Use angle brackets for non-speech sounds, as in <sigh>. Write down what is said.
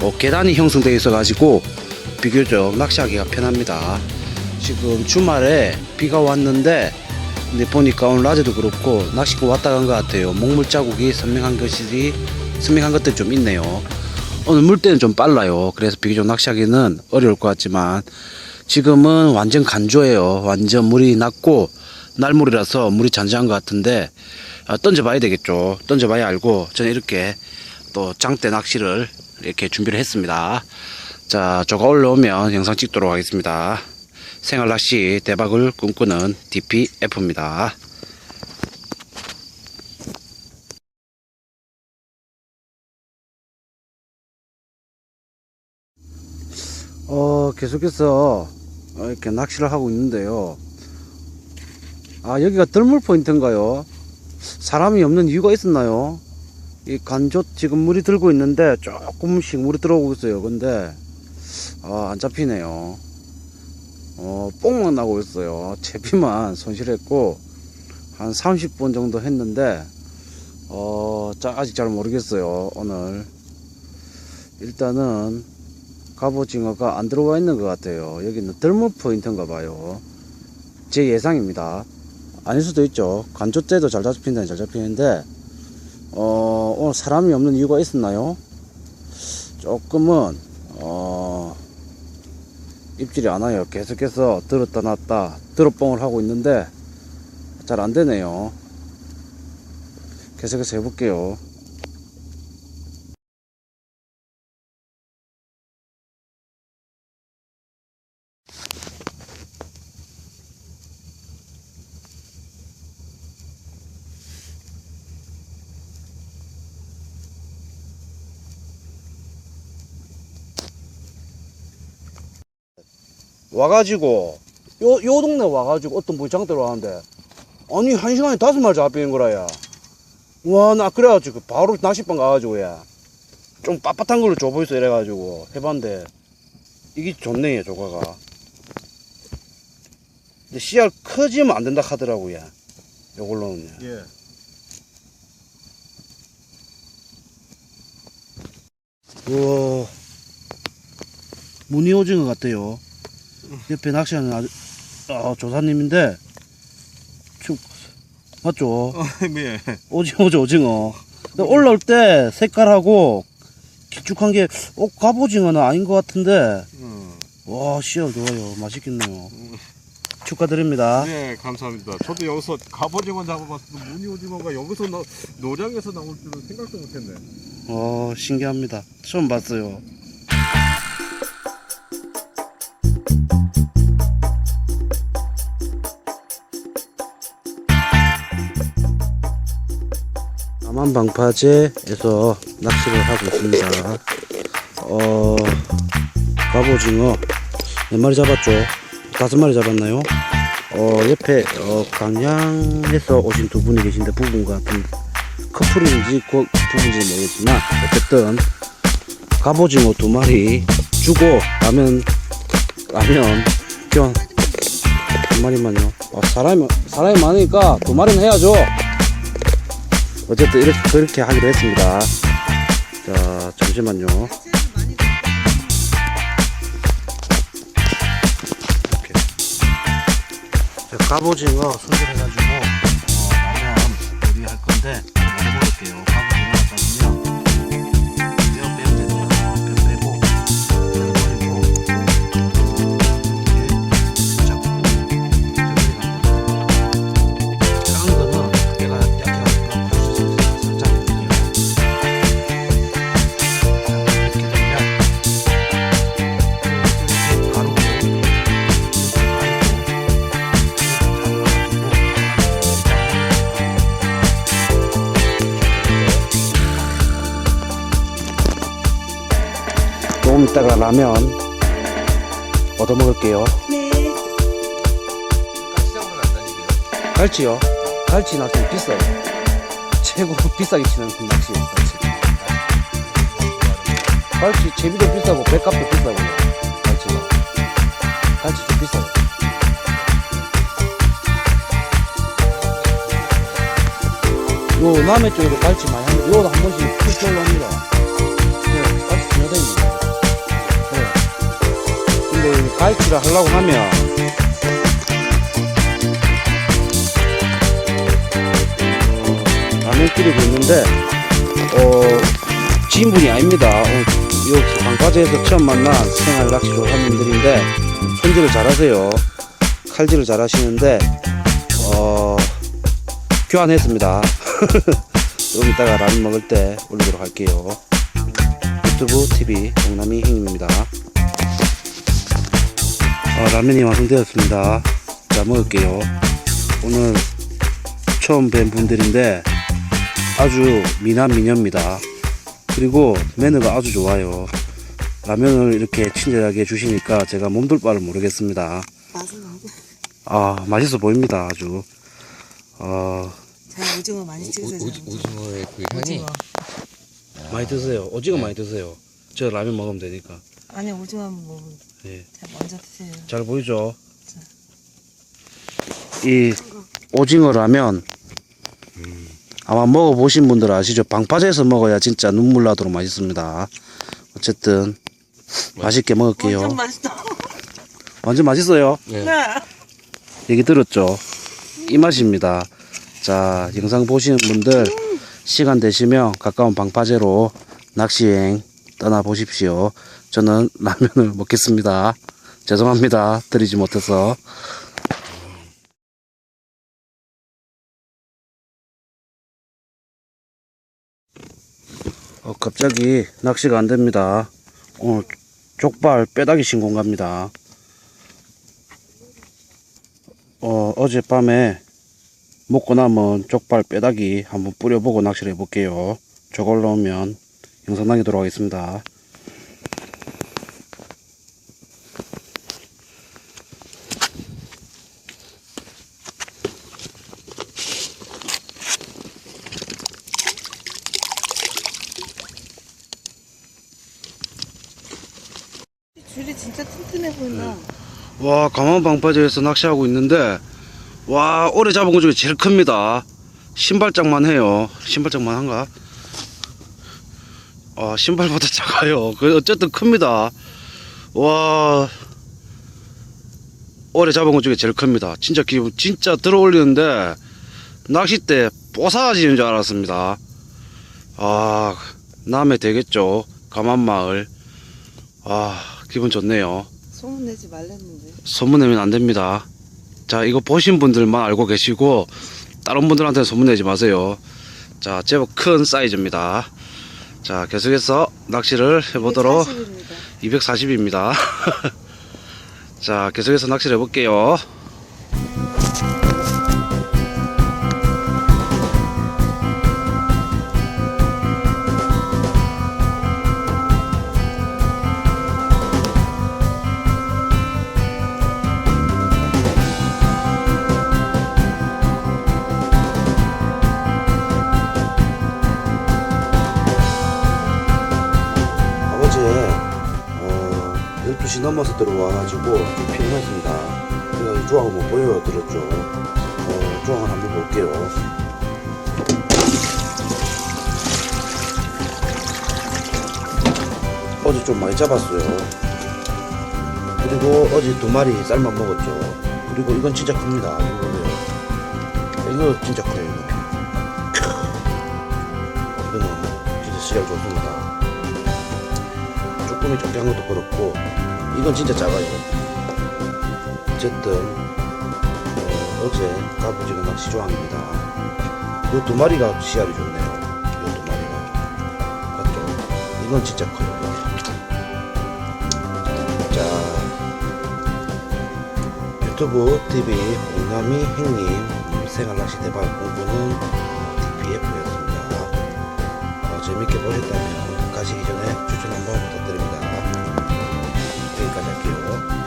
어, 계단이 형성되어 있어 가지고 비교적 낚시하기가 편합니다. 지금 주말에 비가 왔는데 근데 보니까 오늘 낮에도 그렇고 낚시꾼 왔다 간 것 같아요. 목물 자국이 선명한 것이 선명한 것들 좀 있네요. 오늘 물때는 좀 빨라요. 그래서 비교적 낚시하기는 어려울 것 같지만 지금은 완전 간조예요. 완전 물이 낮고 날물이라서 물이 잔잔한 것 같은데 아, 던져봐야 되겠죠. 던져봐야 알고 저는 이렇게 또 장대 낚시를 이렇게 준비를 했습니다. 자, 저가 올라오면 영상 찍도록 하겠습니다. 생활 낚시 대박을 꿈꾸는 DPF입니다. 어, 계속해서 어, 이렇게 낚시를 하고 있는데요. 아, 여기가 덜물 포인트인가요? 사람이 없는 이유가 있었나요? 이 간조 지금 물이 들고 있는데 조금씩 물이 들어오고 있어요. 근데 아, 안 잡히네요. 어, 뽕만 나고 있어요. 채비만 손실했고 한 30분 정도 했는데 어, 자, 아직 잘 모르겠어요. 오늘 일단은 갑오징어가 안 들어와 있는 것 같아요. 여기는 덜물 포인트인가 봐요. 제 예상입니다. 아닐 수도 있죠. 간조 때도 잘 잡힌다니 잘 잡히는데 어, 오늘 사람이 없는 이유가 있었나요? 조금은 어, 입질이 안 와요. 계속해서 들었다 놨다 들어뻥을 하고 있는데 잘 안 되네요. 계속해서 해볼게요. 와가지고 요, 요 동네 와가지고 어떤 분이 장대로 하는데 아니 한 시간에 다섯 마리 잡히는 거라 야 와 나 그래가지고 바로 낚시방 가가지고 야좀 빳빳한 걸로 줘보이소 이래가지고 해봤는데 이게 좋네 조가가. 근데 씨알 커지면 안 된다 하더라고 야. 요걸로는. 예. 우와. 무늬 오징어 같아요 옆에 낚시하는 아주 아, 조사님인데 쭉 맞죠? 어, <laughs> 예. 오징어죠 오징어 근데 올라올 때 색깔하고 길쭉한 게 어, 갑오징어는 아닌 것 같은데 음. 와 씨알 좋아요 맛있겠네요 축하드립니다 네, 감사합니다. 저도 여기서 갑오징어 잡아봤어도 무늬오징어가 여기서 나, 노량에서 나올 줄은 생각도 못했네. 어 신기합니다 처음 봤어요 남한방파제에서 낚시를 하고 있습니다. 어 갑오징어. 몇 마리 잡았죠? 다섯 마리 잡았나요? 어 옆에 어 강양에서 오신 두 분이 계신데 같은 커플인지 그 부분인지 모르겠지만 어쨌든 갑오징어 두 마리 주고 라면 라면. 교환 한 마리만요. 어, 사람이 사람이 많으니까 두 마리는 해야죠. 어쨌든 이렇게 그렇게 하기로 했습니다. 자 잠시만요. 이렇게. 자 갑오징어 손질해가지고 어, 라면 요리할 건데 먹어볼게요. 있다가 라면 얻어 먹을게요. 갈치요? 갈치 낚시 비싸요. 최고 비싸게 치는 낚시 갈치. 갈치 제비도 비싸고 배값도 비싸고 갈치가 갈치 좀 비싸요. 요 남해 쪽에도 갈치 많이 하는데 요도 한 번씩 갈치 진여됩니다. 라이트를 하려고 하면 어, 라면 끓이고 있는데 어, 지인분이 아닙니다. 어, 여기 방파제에서 처음 만난 생활 낚시 조사님들인데 손질을 잘하세요. 칼질을 잘하시는데 어, 교환했습니다. <laughs> 좀 이따가 라면 먹을 때 올리도록 할게요. 유튜브 TV 동남이 형님입니다. 어, 라면이 완성되었습니다. 자 먹을게요. 오늘 처음 뵌 분들인데 아주 미남 미녀입니다. 그리고 매너가 아주 좋아요. 라면을 이렇게 친절하게 주시니까 제가 몸둘 바를 모르겠습니다. 아 맛있어 보입니다 아주. 어, 잘 오징어 많이 찍으세요. 오징어의 그 향이 오징어. 많이 드세요. 오징어 많이 드세요. 저 라면 먹으면 되니까. 아니 오징어 뭐 예. 잘 먼저 드세요. 잘 보이죠? 이 오징어 라면 아마 먹어보신 분들 아시죠? 방파제에서 먹어야 진짜 눈물 나도록 맛있습니다. 어쨌든 맛있게 먹을게요. 완전 맛있다. 완전 맛있어요. 네. 네. 얘기 들었죠? 이 맛입니다. 자, 영상 보시는 분들 시간 되시면 가까운 방파제로 낚시행 떠나 보십시오. 저는 <laughs> 라면을 먹겠습니다. 죄송합니다. 드리지 못해서. 어, 갑자기 낚시가 안 됩니다. 오늘 족발 빼다기 신공 갑니다. 어, 어젯밤에 먹고 남은 족발 빼다기 한번 뿌려보고 낚시를 해볼게요. 저걸로 오면 영상 남기도록 하겠습니다. 줄이 진짜 튼튼해 보인다. 와, 강원 방파제에서 낚시하고 있는데, 와, 오래 잡은 것 중에 제일 큽니다. 신발장만 해요. 신발장만 한가? 아, 신발보다 <laughs> 작아요. 그 어쨌든 큽니다. 와, 오래 잡은 것 중에 제일 큽니다. 진짜 기분, 진짜 들어 올리는데, 낚싯대 뽀사지는 줄 알았습니다. 아, 남해 되겠죠. 감안마을. 아, 기분 좋네요. 소문 내지 말랬는데. 소문내면 안 됩니다. 자, 이거 보신 분들만 알고 계시고, 다른 분들한테 소문내지 마세요. 자, 제법 큰 사이즈입니다. 자, 계속해서 낚시를 해보도록 240입니다. 240입니다. <laughs> 자, 계속해서 낚시를 해볼게요. 12시 넘어서 들어와가지고 좀 피곤했습니다. 그래서 조항을 못 보여드렸죠. 어, 조항을 한번 볼게요. 어제 좀 많이 잡았어요. 그리고 어제 두 마리 쌀만 먹었죠. 그리고 이건 진짜 큽니다. 이거 진짜 커요. 이거. 이거는 진짜 시작 좋습니다. 조금이 적게 한 것도 그렇고 이건 진짜 작아요. 어쨌든 어, 어제 가보지는 낚시 조항입니다. 이 두 마리가 씨알이 좋네요. 이 두 마리가. 맞죠? 이건 진짜 커요. 자 유튜브 TV 오남이 행님 생활 낚시 대박 공부는 TPF였습니다. 어, 재밌게 보셨다면 가시기 전에 추천 한번 부탁드립니다. 여기까지 할게요.